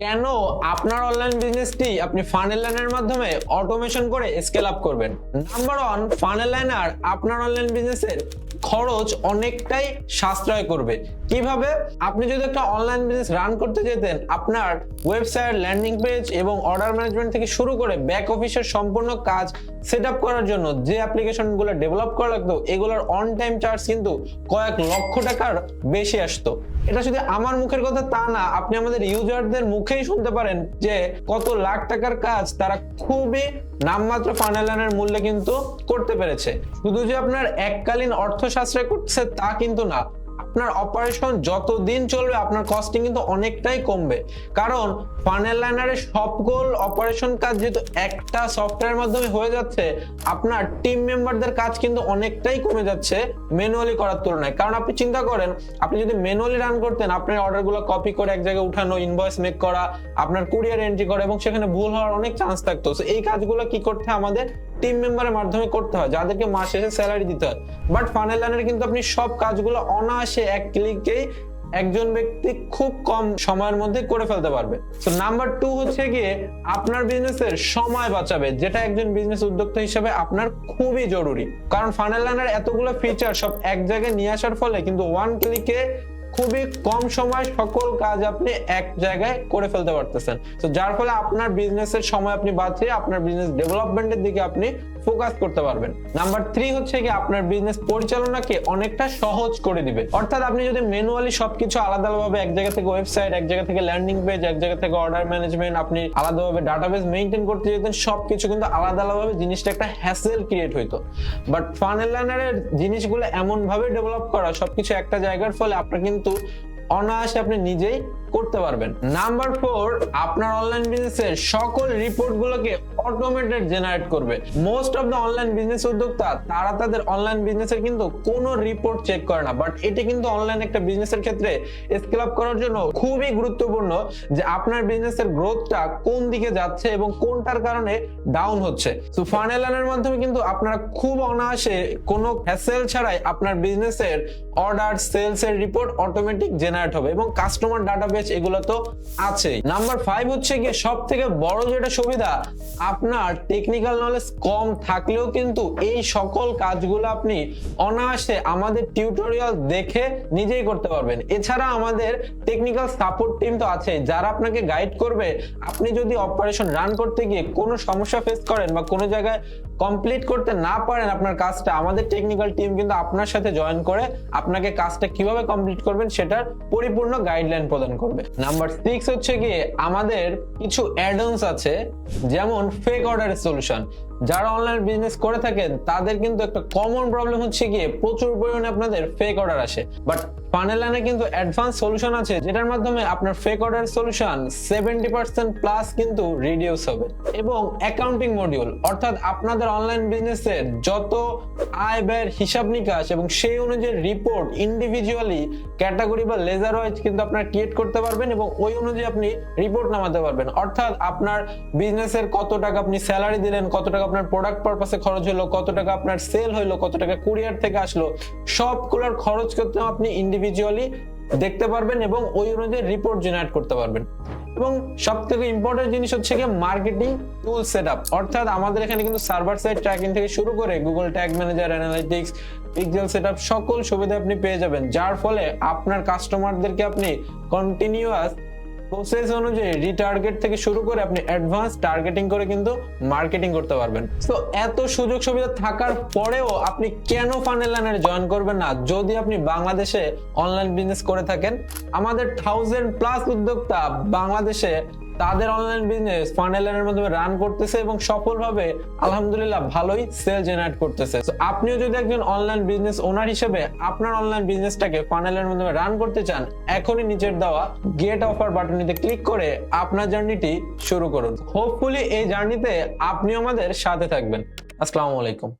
কেন আপনার অনলাইন বিজনেসটি আপনি ফানেল লাইনের মাধ্যমে অটোমেশন করে স্কেল আপ করবেন? নাম্বার ওয়ান ফানেল লাইনার আপনার অনলাইন বিজনেসের খরচ অনেকটাই সাশ্রয় করবে। কীভাবে? আপনি যদি একটা অনলাইন বিজনেস রান করতে যেতেন, আপনার ওয়েবসাইট ল্যান্ডিং পেজ এবং অর্ডার ম্যানেজমেন্ট থেকে শুরু করে ব্যাক অফিসের সম্পূর্ণ কাজ সেট আপ করার জন্য যে অ্যাপ্লিকেশনগুলো ডেভেলপ করা লাগতো, এগুলোর অন টাইম চার্জ কিন্তু কয়েক লক্ষ টাকার বেশি আসতো। এটা শুধু আমার মুখের কথা তা না, আপনি আমাদের ইউজারদের মুখেই শুনতে পারেন যে কত লাখ টাকার কাজ তারা খুবই নামমাত্র ফানেলানের মূল্যে কিন্তু করতে পেরেছে। শুধু যে আপনার এককালীন অর্থ করছে তা কিন্তু না। আপনার অপারেশন যত দিন চলবে, আপনার কস্টিং কিন্তু অনেকটাই কমবে। কারণ ফানেল লাইনারের সকল অপারেশন কাজ যেহেতু একটা সফটওয়্যারের মাধ্যমে হয়ে যাচ্ছে, আপনার টিম মেম্বারদের কাজ কিন্তু অনেকটাই কমে যাচ্ছে ম্যানুয়ালি করার তুলনায়। কারণ আপনি চিন্তা করেন, আপনি যদি ম্যানুয়ালি রান করতেন, আপনার অর্ডারগুলো কপি করে এক জায়গায় উঠানো ইনভয়েস মেক করা, আপনার কুরিয়ার এন্ট্রি করা, এবং সেখানে ভুল হওয়ার অনেক চান্স থাকতো। এই কাজগুলো কি করতে আমাদের টিম মেম্বারের মাধ্যমে করতে হয়, যাদেরকে মাস শেষে স্যালারি দিতে হয়। বাট ফানেল লাইনের কিন্তু আপনি সব কাজগুলো অনায়াসে এক ক্লিকেই একজন ব্যক্তি খুব কম সময়ের মধ্যে করে ফেলতে পারবে। তো নাম্বার টু হচ্ছে গিয়ে আপনার বিজনেসের সময় বাঁচাবে, যেটা একজন বিজনেস উদ্যোক্তা হিসেবে আপনার খুবই জরুরি। কারণ ফানেল লাইনার এতগুলো ফিচার সব এক জায়গায় নিয়ে আসার ফলে কিন্তু ওয়ান ক্লিকে খুবই কম সময় সকল কাজ আপনি এক জায়গায় করে ফেলতে পারতেছেন। তো যার ফলে আপনার বিজনেসের সময় আপনি বাঁচিয়ে আপনার বিজনেস ডেভেলপমেন্টের দিকে আপনি ফোকাস করতে পারবেন। নাম্বার থ্রি হচ্ছে কি আপনার বিজনেস পরিচালনাকে অনেকটা সহজ করে দিবে। অর্থাৎ আপনি যদি ম্যানুয়ালি সবকিছু আলাদাভাবে এক জায়গা থেকে ওয়েবসাইট এক জায়গা থেকে ল্যান্ডিং পেজ এক জায়গা থেকে অর্ডার ম্যানেজমেন্ট আপনি আলাদাভাবে ডাটাবেস মেনটেন করতে যেতেন, সবকিছু কিন্তু আলাদা আলাদাভাবে জিনিসটা একটা হ্যাসেল ক্রিয়েট হইতো। বাট ফানেল লাইনারের জিনিসগুলো এমন ভাবে ডেভেলপ করা, সবকিছু একটা জায়গার ফলে আপনার কিন্তু অনায়াসে আপনি নিজেই করতে পারবেন। নাম্বার ফোর আপনার অনলাইন বিজনেসের সকল রিপোর্ট গুলোকে অটোমেটেড জেনারেট করবে। Most of the online business উদ্যোক্তা, তারা তাদের অনলাইন বিজনেসের কিন্তু কোনো রিপোর্ট চেক করে না। বাট এটি কিন্তু অনলাইন একটা বিজনেসের ক্ষেত্রে স্কেল আপ করার জন্য খুবই গুরুত্বপূর্ণ যে আপনার বিজনেসের গ্রোথটা কোন দিকে যাচ্ছে এবং কোনটার কারণে ডাউন হচ্ছে। তো ফানেলানের মাধ্যমে কিন্তু আপনারা খুব অনায়াসে কোনো হ্যাসেল ছাড়াই আপনার বিজনেসের অর্ডার সেলস এর রিপোর্ট অটোমেটিক জেনারেট হবে এবং কাস্টমার ডাটাবেস এগুলো তো আছেই। নাম্বার ফাইভ হচ্ছে গিয়ে সব থেকে বড় যেটা সুবিধা, আপনার টেকনিক্যাল নলেজ কম থাকলেও কিন্তু এই সকল কাজগুলো আপনি অনায়াসে আমাদের টিউটোরিয়াল দেখে নিজেই করতে পারবেন। এছাড়া আমাদের টেকনিক্যাল সাপোর্ট টিম তো আছে যারা আপনাকে গাইড করবে, আপনি যদি অপারেশন রান করতে গিয়ে কোনো সমস্যা ফেস করেন বা কোনো জায়গায় কমপ্লিট করতে না পারেন আপনার কাজটা, আমাদের টেকনিক্যাল টিম কিন্তু আপনার সাথে জয়েন করে আপনাকে কাজটা কীভাবে কমপ্লিট করবেন সেটার পরিপূর্ণ গাইডলাইন প্রদান করবে। নাম্বার সিক্স হচ্ছে গিয়ে আমাদের কিছু অ্যাডন্স আছে যেমন ফেক অর্ডার সলিউশন যারা অনলাইন বিজনেস করে থাকেন, তাদের কিন্তু একটা কমন প্রবলেম হচ্ছে গিয়ে প্রচুর পরিমাণে আপনাদের ফেক অর্ডার আসে। বাট ফানেলাইনে কিন্তু অ্যাডভান্স সলিউশন আছে, যেটার মাধ্যমে আপনার fake order solution seventy percent plus কিন্তু রিডিউস হবে। এবং অ্যাকাউন্টিং মডিউল অর্থাৎ আপনাদের অনলাইন বিজনেসের যত আয় ব্যয়ের হিসাব নিকাশ এবং সেই অনুযায়ী রিপোর্ট ইন্ডিভিজুয়ালি ক্যাটাগরি বা লেজার ওয়াইজ কিন্তু আপনার ক্রিয়েট করতে পারবেন এবং ওই অনুযায়ী আপনি রিপোর্ট নামাতে পারবেন। অর্থাৎ আপনার বিজনেসের কত টাকা আপনি স্যালারি দিলেন, কত টাকা আপনার প্রোডাক্ট পারপাসে খরচ হলো কত টাকা আপনার সেল হলো কত টাকা কুরিয়ার থেকে আসলো, সবগুলোর খরচ করতে আপনি ইন্ডিভিজুয়ালি দেখতে পারবেন এবং ওই অনুযায়ী রিপোর্ট জেনারেট করতে পারবেন। এবং সব থেকে ইম্পর্টেন্ট জিনিস হচ্ছে কি মার্কেটিং টুল সেট আপ অর্থাৎ আমাদের এখানে কিন্তু সার্ভার সাইড ট্র্যাকিং থেকে শুরু করে Google tag manager analytics pixel set up সকল সুবিধা আপনি পেয়ে যাবেন। যার ফলে আপনার কাস্টমারদেরকে আপনি কন্টিনিউয়াস প্রসেস অনুযায়ী রিটার্গেট থেকে শুরু করে আপনি অ্যাডভান্স টার্গেটিং করে কিন্তু মার্কেটিং করতে পারবেন। তো এত সুযোগ সুবিধা থাকার পরেও আপনি কেন ফানেল লাইনের জয়েন করবেন না? যদি আপনি বাংলাদেশে অনলাইন বিজনেস করে থাকেন, আমাদের থাউজেন্ড প্লাস উদ্যোক্তা বাংলাদেশে তাদের অনলাইন বিজনেস ফানেলারের মাধ্যমে রান করতেছে এবং সফলভাবে, আলহামদুলিল্লাহ, ভালোই সেল জেনারেট করতেছে। আপনিও যদি একজন অনলাইন বিজনেস ওনার হিসেবে আপনার অনলাইন বিজনেসটাকে ফানেলের মাধ্যমে রান করতে চান, এখনই নিচের দেওয়া গেট অফার বাটনটিতে ক্লিক করে আপনার জার্নিটি শুরু করুন। হোপফুলি এই জার্নিতে আপনি আমাদের সাথে থাকবেন। আসসালামু আলাইকুম।